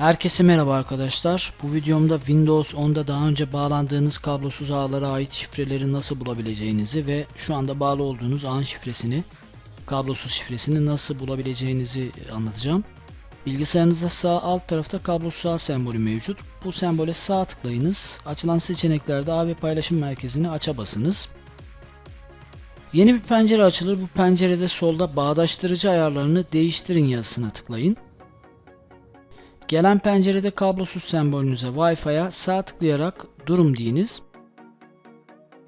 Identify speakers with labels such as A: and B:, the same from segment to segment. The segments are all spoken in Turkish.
A: Herkese merhaba arkadaşlar. Bu videomda Windows 10'da daha önce bağlandığınız kablosuz ağlara ait şifreleri nasıl bulabileceğinizi ve şu anda bağlı olduğunuz ağın şifresini, kablosuz şifresini nasıl bulabileceğinizi anlatacağım. Bilgisayarınızda sağ alt tarafta kablosuz sembolü mevcut. Bu sembole sağ tıklayınız. Açılan seçeneklerde ağ ve paylaşım merkezini aça basınız. Yeni bir pencere açılır. Bu pencerede solda bağdaştırıcı ayarlarını değiştirin yazısına tıklayın. Gelen pencerede kablosuz sembolünüze Wi-Fi'ye sağ tıklayarak durum deyiniz.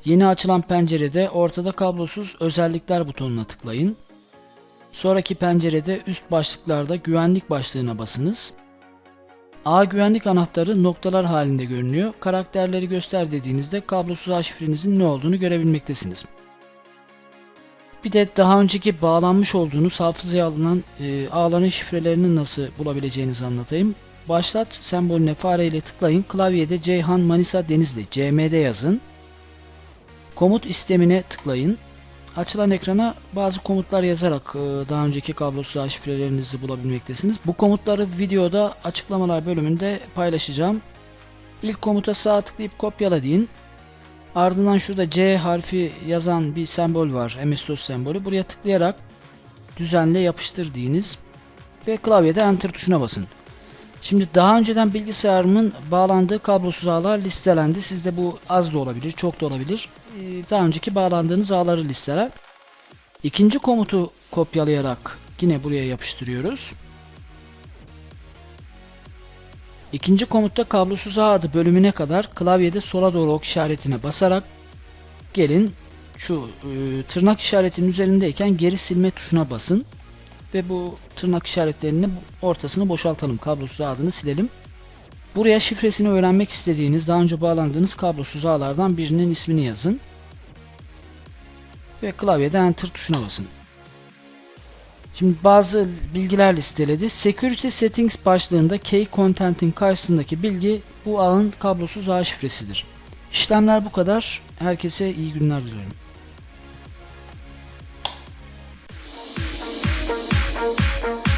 A: Yeni açılan pencerede ortada kablosuz özellikler butonuna tıklayın. Sonraki pencerede üst başlıklarda güvenlik başlığına basınız. A güvenlik anahtarı noktalar halinde görünüyor. Karakterleri göster dediğinizde kablosuz ağ şifrenizin ne olduğunu görebilmektesiniz. Bir de daha önceki bağlanmış olduğunuz hafızaya alınan e, ağların şifrelerini nasıl bulabileceğinizi anlatayım. Başlat sembolüne fare ile tıklayın. Klavyede Ceyhan Manisa Denizli CM'de yazın. Komut istemine tıklayın. Açılan ekrana bazı komutlar yazarak e, daha önceki kablosuz şifrelerinizi bulabilmektesiniz. Bu komutları videoda açıklamalar bölümünde paylaşacağım. İlk komuta sağ tıklayıp kopyala deyin. Ardından şurada C harfi yazan bir sembol var. MS-DOS sembolü. Buraya tıklayarak düzenle yapıştır deyiniz. Ve klavyede enter tuşuna basın. Şimdi daha önceden bilgisayarımın bağlandığı kablosuz ağlar listelendi. Sizde bu az da olabilir, çok da olabilir. Ee, Daha önceki bağlandığınız ağları listeler. İkinci komutu kopyalayarak yine buraya yapıştırıyoruz. İkinci komutta kablosuz ağ adı bölümüne kadar klavyede sola doğru ok işaretine basarak gelin şu e, tırnak işaretinin üzerindeyken geri silme tuşuna basın ve bu tırnak işaretlerinin ortasını boşaltalım. Kablosuz adını silelim. Buraya şifresini öğrenmek istediğiniz daha önce bağlandığınız kablosuz ağlardan birinin ismini yazın ve klavyede enter tuşuna basın. Şimdi bazı bilgiler listeledi. Security Settings başlığında Key Content'in karşısındaki bilgi bu ağın kablosuz ağ şifresidir. İşlemler bu kadar. Herkese iyi günler diliyorum.
B: Música